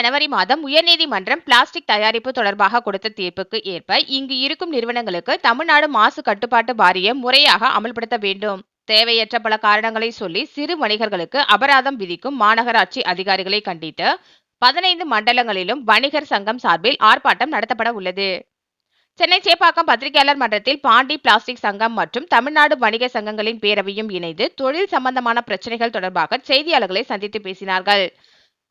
ஜனவரி மாதம் உயர்நீதிமன்றம் பிளாஸ்டிக் தயாரிப்பு தொடர்பாக கொடுத்த தீர்ப்புக்கு ஏற்ப இங்கு இருக்கும் நிறுவனங்களுக்கு தமிழ்நாடு மாசு கட்டுப்பாட்டு வாரியம் முறையாக அமல்படுத்த வேண்டும். தேவையற்ற பல காரணங்களை சொல்லி சிறு வணிகர்களுக்கு அபராதம் விதிக்கும் மாநகராட்சி அதிகாரிகளை கண்டித்து பதினைந்து மண்டலங்களிலும் வணிகர் சங்கம் சார்பில் ஆர்ப்பாட்டம் நடத்தப்பட உள்ளது. சென்னை சேப்பாக்கம் பத்திரிகையாளர் மன்றத்தில் பாண்டி பிளாஸ்டிக் சங்கம் மற்றும் தமிழ்நாடு வணிக சங்கங்களின் பேரவையும் இணைந்து தொழில் சம்பந்தமான பிரச்சனைகள் தொடர்பாக செய்தியாளர்களை சந்தித்து பேசினார்கள்.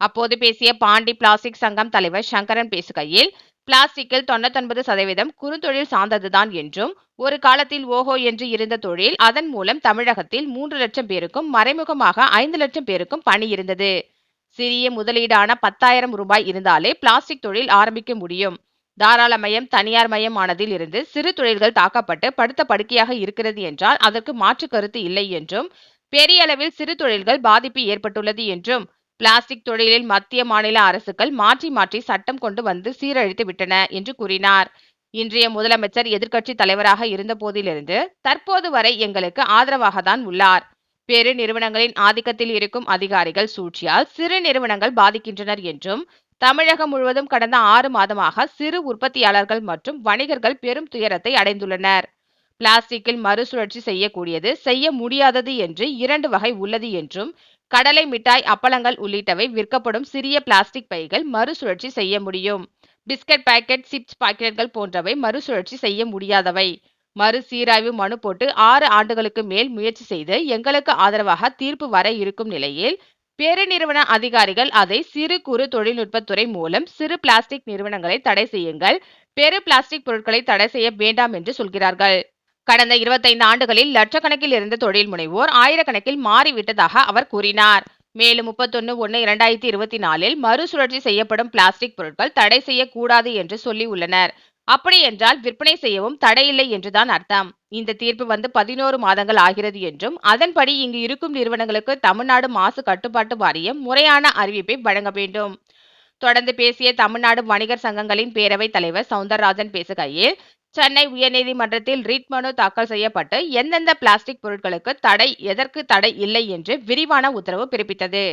அப்போது பேசிய பாண்டி பிளாஸ்டிக் சங்கம் தலைவர் சங்கரன் பேசுகையில் பிளாஸ்டிக்கில் தொண்ணூத்தொன்பது சதவீதம் குறுந்தொழில் சார்ந்ததுதான் என்றும் ஒரு காலத்தில் ஓஹோ என்று இருந்த தொழில் அதன் மூலம் தமிழகத்தில் மூன்று லட்சம் பேருக்கும் மறைமுகமாக ஐந்து லட்சம் பேருக்கும் பணி இருந்தது. சிறிய முதலீடான பத்தாயிரம் ரூபாய் இருந்தாலே பிளாஸ்டிக் தொழில் ஆரம்பிக்க முடியும். தாராளமயம் தனியார் மயம் ஆனதில் இருந்து சிறு தொழில்கள் தாக்கப்பட்டு படுத்த படுக்கையாக இருக்கிறது என்றால் அதற்கு மாற்று கருத்து இல்லை என்றும் பெரிய அளவில் சிறு தொழில்கள் பாதிப்பு ஏற்பட்டுள்ளது என்றும் பிளாஸ்டிக் தொழிலில் மத்திய மாநில அரசுகள் மாற்றி மாற்றி சட்டம் கொண்டு வந்து சீரழித்து விட்டன என்று கூறினார். இன்றைய முதலமைச்சர் எதிர்க்கட்சி தலைவராக இருந்த போதிலிருந்து தற்போது வரை எங்களுக்கு ஆதரவாக தான் உள்ளார். பெரு நிறுவனங்களின் ஆதிக்கத்தில் இருக்கும் அதிகாரிகள் சூழ்ச்சியால் சிறு நிறுவனங்கள் பாதிக்கின்றனர் என்றும் தமிழகம் முழுவதும் கடந்த ஆறு மாதமாக சிறு உற்பத்தியாளர்கள் மற்றும் வணிகர்கள் பெரும் துயரத்தை அடைந்துள்ளனர். பிளாஸ்டிக்கில் மறுசுழற்சி செய்யக்கூடியது செய்ய முடியாதது என்று இரண்டு வகை உள்ளது என்றும் கடலை மிட்டாய் அப்பளங்கள் உள்ளிட்டவை விற்கப்படும் சிறிய பிளாஸ்டிக் பைகள் மறுசுழற்சி செய்ய முடியும். பிஸ்கட் பாக்கெட் சிப்ஸ் பாக்கெட்கள் போன்றவை மறுசுழற்சி செய்ய முடியாதவை. மறுசீராய்வு மனு போட்டு ஆறு ஆண்டுகளுக்கு மேல் முயற்சி செய்து எங்களுக்கு ஆதரவாக தீர்ப்பு வர இருக்கும் நிலையில் பெருநிறுவன அதிகாரிகள் அதை சிறு குறு தொழில்நுட்பத்துறை மூலம் சிறு பிளாஸ்டிக் நிறுவனங்களை தடை செய்யுங்கள். பெரு பிளாஸ்டிக் பொருட்களை தடை செய்ய வேண்டாம் என்று சொல்கிறார்கள். கடந்த இருபத்தைந்து ஆண்டுகளில் லட்சக்கணக்கில் இருந்த தொழில் முனைவோர் ஆயிரக்கணக்கில் மாறிவிட்டதாக அவர் கூறினார். மேலும் முப்பத்தொன்னு ஒன்று இரண்டாயிரத்தி இருபத்தி நாலில் மறுசுழற்சி செய்யப்படும் பிளாஸ்டிக் பொருட்கள் தடை செய்யக்கூடாது என்று சொல்லி உள்ளனர். அப்படி என்றால் விற்பனை செய்யவும் தடையில்லை என்றுதான் அர்த்தம். இந்த தீர்ப்பு வந்து பதினோரு மாதங்கள் ஆகிறது என்றும் அதன்படி இங்கு இருக்கும் நிறுவனங்களுக்கு தமிழ்நாடு மாசு கட்டுப்பாட்டு வாரியம் முறையான அறிவிப்பை வழங்க வேண்டும். தொடர்ந்து பேசிய தமிழ்நாடு வணிகர் சங்கங்களின் பேரவைத் தலைவர் சவுந்தரராஜன் பேசுகையில் சென்னை உயர்நீதிமன்றத்தில் ரிட் மனு தாக்கல் செய்யப்பட்டு எந்தெந்த பிளாஸ்டிக் பொருட்களுக்கு தடை எதற்கு தடை இல்லை என்று விரிவான உத்தரவு பிறப்பித்தது.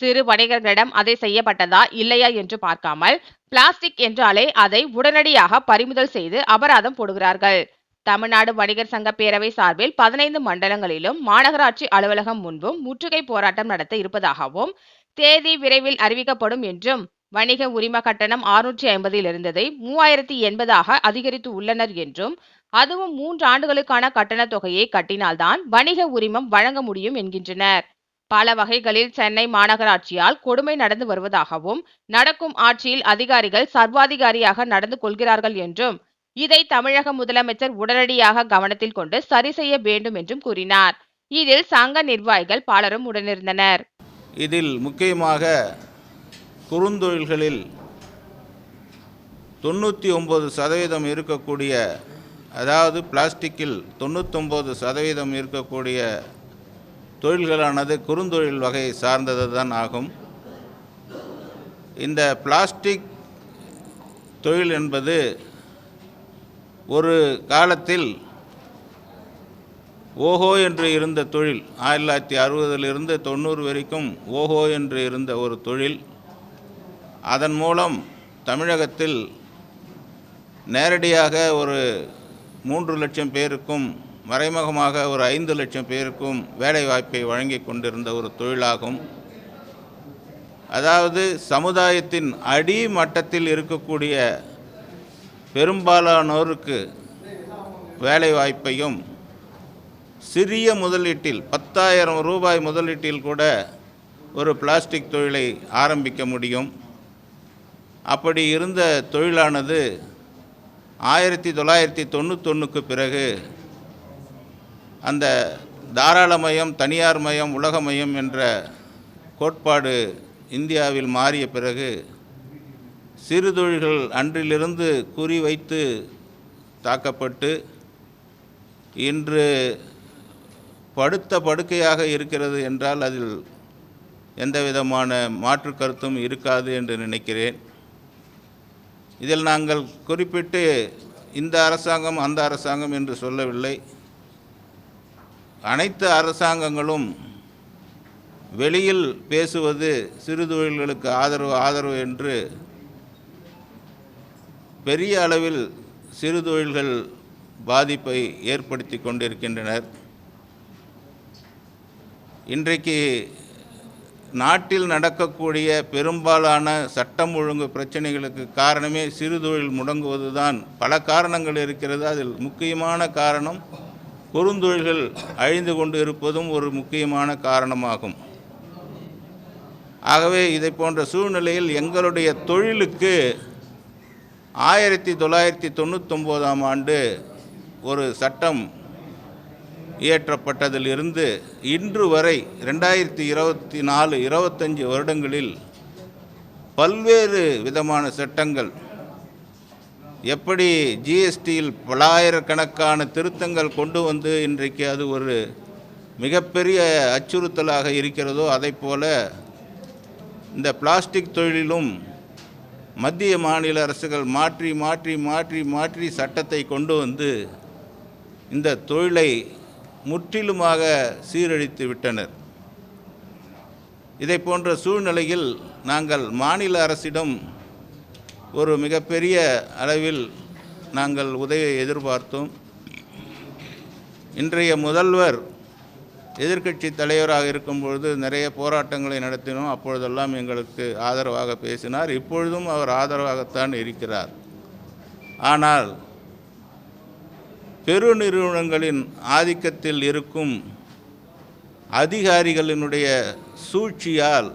சிறு வணிகர்களிடம் அதை செய்யப்பட்டதா இல்லையா என்று பார்க்காமல் பிளாஸ்டிக் என்றாலே அதை உடனடியாக பறிமுதல் செய்து அபராதம் போடுகிறார்கள். தமிழ்நாடு வணிகர் சங்க பேரவை சார்பில் பதினைந்து மண்டலங்களிலும் மாநகராட்சி அலுவலகம் முன்பும் முற்றுகை போராட்டம் நடத்த இருப்பதாகவும் தேதி விரைவில் அறிவிக்கப்படும் என்றும் வணிக உரிம கட்டணம் ஆறுநூற்றி ஐம்பதில் இருந்ததை மூவாயிரத்தி எண்பதாக அதிகரித்து உள்ளனர் என்றும் அதுவும் மூன்று ஆண்டுகளுக்கான கட்டண தொகையை கட்டினால்தான் வணிக உரிமம் வழங்க முடியும் என்கின்றனர். பல வகைகளில் சென்னை மாநகராட்சியால் கொடுமை நடந்து வருவதாகவும் நடக்கும் ஆட்சியில் அதிகாரிகள் சர்வாதிகாரியாக நடந்து கொள்கிறார்கள் என்றும் இதை தமிழக முதலமைச்சர் உடனடியாக கவனத்தில் கொண்டு சரி செய்ய வேண்டும் என்றும் கூறினார். இதில் சங்க நிர்வாகிகள் பலரும் உடனிருந்தனர். இதில் முக்கியமாக குறுந்தொழில்களில் தொண்ணூற்றி ஒம்பது சதவீதம் இருக்கக்கூடிய அதாவது பிளாஸ்டிக்கில் தொண்ணூற்றொம்பது சதவீதம் இருக்கக்கூடிய தொழில்களானது குறுந்தொழில் வகை சார்ந்தது தான் ஆகும். இந்த பிளாஸ்டிக் தொழில் என்பது ஒரு காலத்தில் ஓஹோ என்று இருந்த தொழில் ஆயிரத்தி தொள்ளாயிரத்தி அறுபதிலிருந்து தொண்ணூறு வரைக்கும் ஓஹோ என்று இருந்த ஒரு தொழில். அதன் மூலம் தமிழகத்தில் நேரடியாக ஒரு மூன்று லட்சம் பேருக்கும் மறைமுகமாக ஒரு ஐந்து லட்சம் பேருக்கும் வேலைவாய்ப்பை வழங்கி கொண்டிருந்த ஒரு தொழிலாகும். அதாவது சமுதாயத்தின் அடி மட்டத்தில் இருக்கக்கூடிய பெரும்பாலானோருக்கு வேலைவாய்ப்பையும் சிறிய முதலீட்டில் பத்தாயிரம் ரூபாய் முதலீட்டில் கூட ஒரு பிளாஸ்டிக் தொழிலை ஆரம்பிக்க முடியும். அப்படி இருந்த தொழிலானது ஆயிரத்தி தொள்ளாயிரத்தி தொண்ணூத்தொன்னுக்கு பிறகு அந்த தாராளமயம் தனியார் மயம் உலகமயம் என்ற கோட்பாடு இந்தியாவில் மாறிய பிறகு சிறு தொழில்கள் அன்றிலிருந்து குறிவைத்து தாக்கப்பட்டு இன்று படுத்த படுக்கையாக இருக்கிறது என்றால் அதில் எந்தவிதமான மாற்று கருத்தும் இருக்காது என்று நினைக்கிறேன். இதில் நாங்கள் குறிப்பிட்டு இந்த அரசாங்கம் அந்த அரசாங்கம் என்று சொல்லவில்லை. அனைத்து அரசாங்கங்களும் வெளியில் பேசுவது சிறு தொழில்களுக்கு ஆதரவு ஆதரவு என்று பெரிய அளவில் சிறு தொழில்கள் பாதிப்பை ஏற்படுத்தி கொண்டிருக்கின்றனர். இன்றைக்கு நாட்டில் நடக்கக்கூடிய பெரும்பாலான சட்டம் ஒழுங்கு பிரச்சனைகளுக்கு காரணமே சிறு தொழில் முடங்குவதுதான். பல காரணங்கள் இருக்கிறது. அதில் முக்கியமான காரணம் குறுந்தொழில்கள் அழிந்து கொண்டு இருப்பதும் ஒரு முக்கியமான காரணமாகும். ஆகவே இதை போன்ற சூழ்நிலையில் எங்களுடைய தொழிலுக்கு ஆயிரத்தி தொள்ளாயிரத்தி தொண்ணூத்தொம்போதாம் ஆண்டு ஒரு சட்டம் இயற்றப்பட்டதிலிருந்து இன்று வரை ரெண்டாயிரத்தி இருபத்தி நாலு இருபத்தஞ்சி வருடங்களில் பல்வேறு விதமான சட்டங்கள் எப்படி ஜிஎஸ்டியில் பலாயிரக்கணக்கான திருத்தங்கள் கொண்டு வந்து இன்றைக்கு அது ஒரு மிகப்பெரிய அச்சுறுத்தலாக இருக்கிறதோ அதைப் போல இந்த பிளாஸ்டிக் தொழிலிலும் மத்திய மாநில அரசுகள் மாற்றி மாற்றி மாற்றி மாற்றி சட்டத்தை கொண்டு வந்து இந்த தொழிலை முற்றிலுமாக சீரழித்து விட்டனர். இதை போன்ற சூழ்நிலையில் நாங்கள் மாநில அரசிடம் ஒரு மிகப்பெரிய அளவில் நாங்கள் உதவியை எதிர்பார்த்தோம். இன்றைய முதல்வர் எதிர்க்கட்சி தலைவராக இருக்கும் பொழுது நிறைய போராட்டங்களை நடத்தினோம். அப்பொழுதெல்லாம் எங்களுக்கு ஆதரவாக பேசினார். இப்பொழுதும் அவர் ஆதரவாகத்தான் இருக்கிறார். ஆனால் பெருநிறுவனங்களின் ஆதிக்கத்தில் இருக்கும் அதிகாரிகளினுடைய சூழ்ச்சியால்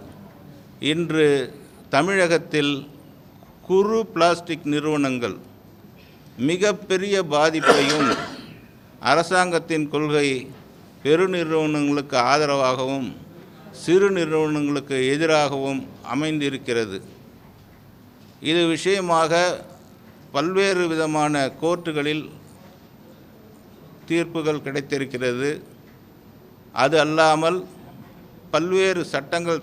இன்று தமிழகத்தில் குறு பிளாஸ்டிக் நிறுவனங்கள் மிகப்பெரிய பாதிப்பையும் அரசாங்கத்தின் கொள்கை பெருநிறுவனங்களுக்கு ஆதரவாகவும் சிறு நிறுவனங்களுக்கு எதிராகவும் அமைந்திருக்கிறது. இது விஷயமாக பல்வேறு விதமான கோர்ட்டுகளில் தீர்ப்புகள் கிடைத்திருக்கிறது. அது அல்லாமல் பல்வேறு சட்டங்கள்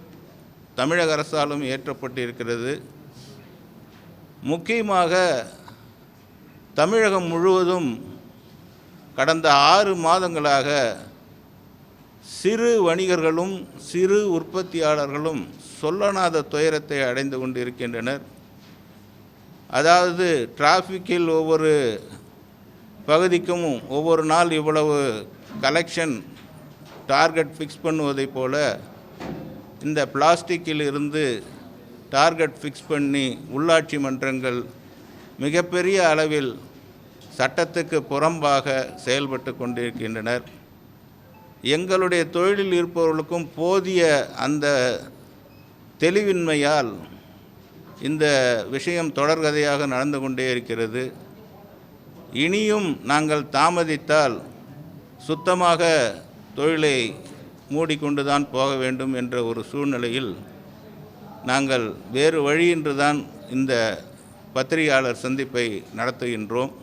தமிழக அரசாலும் இயற்றப்பட்டிருக்கிறது. முக்கியமாக தமிழகம் முழுவதும் கடந்த ஆறு மாதங்களாக சிறு வணிகர்களும் சிறு உற்பத்தியாளர்களும் சொல்லனாத துயரத்தை அடைந்து கொண்டிருக்கின்றனர். அதாவது டிராஃபிக்கில் ஒவ்வொரு பகுதிக்கும் ஒவ்வொரு நாள் இவ்வளவு கலெக்ஷன் டார்கெட் ஃபிக்ஸ் பண்ணுவதைப் போல இந்த பிளாஸ்டிக்கில் இருந்து டார்கெட் ஃபிக்ஸ் பண்ணி உள்ளாட்சி மன்றங்கள் மிகப்பெரிய அளவில் சட்டத்துக்கு புறம்பாக செயல்பட்டு கொண்டிருக்கின்றனர். எங்களுடைய தொழிலில் இருப்பவர்களுக்கும் போதிய அந்த தெளிவின்மையால் இந்த விஷயம் தொடர்கதையாக நடந்து கொண்டே இருக்கிறது. இனியும் நாங்கள் தாமதித்தால் சுத்தமாக தொழிலை மூடிக்கொண்டுதான் போக வேண்டும் என்ற ஒரு சூழ்நிலையில் நாங்கள் வேறு வழியின்று தான் இந்த பத்திரிகையாளர் சந்திப்பை நடத்துகின்றோம்.